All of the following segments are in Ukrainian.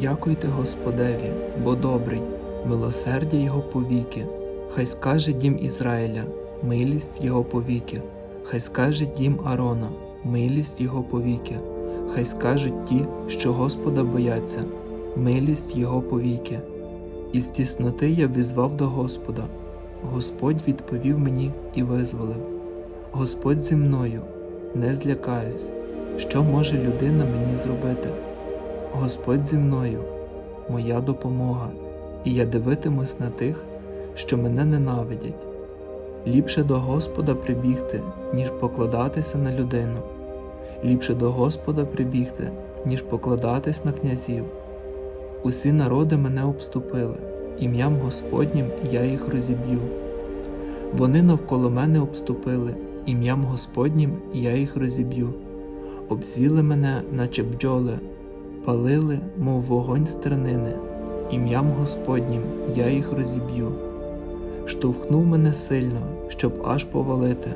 Дякуйте Господеві, бо добрий, милосердя Його повіки. Хай скаже дім Ізраїля, милість Його повіки, хай скаже дім Арона, милість Його повіки, хай скажуть ті, що Господа бояться, милість Його повіки. Із тісноти я візвав до Господа, Господь відповів мені і визволив. Господь зі мною, не злякаюсь, що може людина мені зробити? Господь зі мною, моя допомога, і я дивитимусь на тих, що мене ненавидять. Ліпше до Господа прибігти, ніж покладатися на людину. Ліпше до Господа прибігти, ніж покладатись на князів. Усі народи мене обступили, ім'ям Господнім я їх розіб'ю. Вони навколо мене обступили, ім'ям Господнім я їх розіб'ю. Обсіли мене, наче бджоли, палили, мов вогонь стернини, ім'ям Господнім я їх розіб'ю. Штовхнув мене сильно, щоб аж повалити,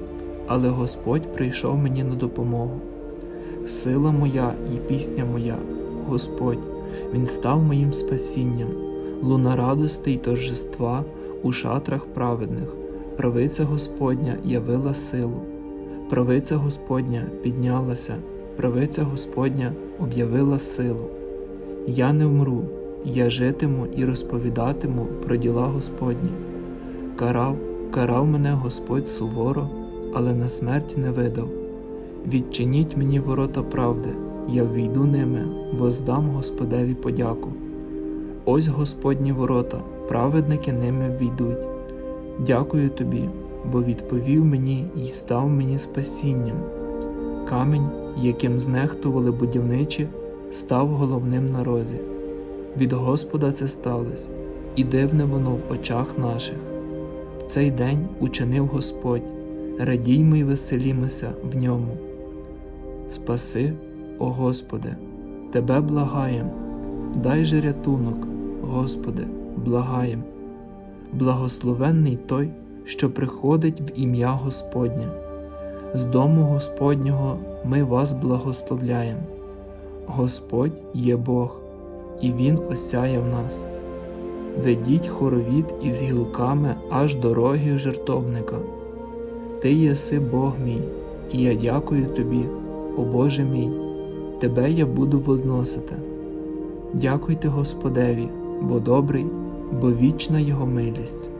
але Господь прийшов мені на допомогу. Сила моя і пісня моя, Господь, Він став моїм спасінням, луна радости й торжества у шатрах праведних, правиця Господня явила силу, правиця Господня піднялася, правиця Господня об'явила силу. Я не вмру, я житиму і розповідатиму про діла Господні. Карав, карав мене Господь суворо, але на смерть не видав. Відчиніть мені ворота правди, я ввійду ними, воздам Господеві подяку. Ось Господні ворота, праведники ними ввійдуть. Дякую тобі, бо відповів мені і став мені спасінням. Камінь, яким знехтували будівничі, став головним на розі. Від Господа це сталося, і дивне воно в очах наших. В цей день учинив Господь, радіймо й веселімося в ньому. Спаси, о Господи, Тебе благаєм, дай же рятунок, Господи, благаєм. Благословенний той, що приходить в ім'я Господнє. З дому Господнього ми вас благословляємо. Господь є Бог, і Він осяє в нас. Ведіть хоровід із гілками аж до рогів жертовника. Ти єси Бог мій, і я дякую тобі, о Боже мій, Тебе я буду возносити. Дякуйте Господеві, бо добрий, бо вічна Його милість.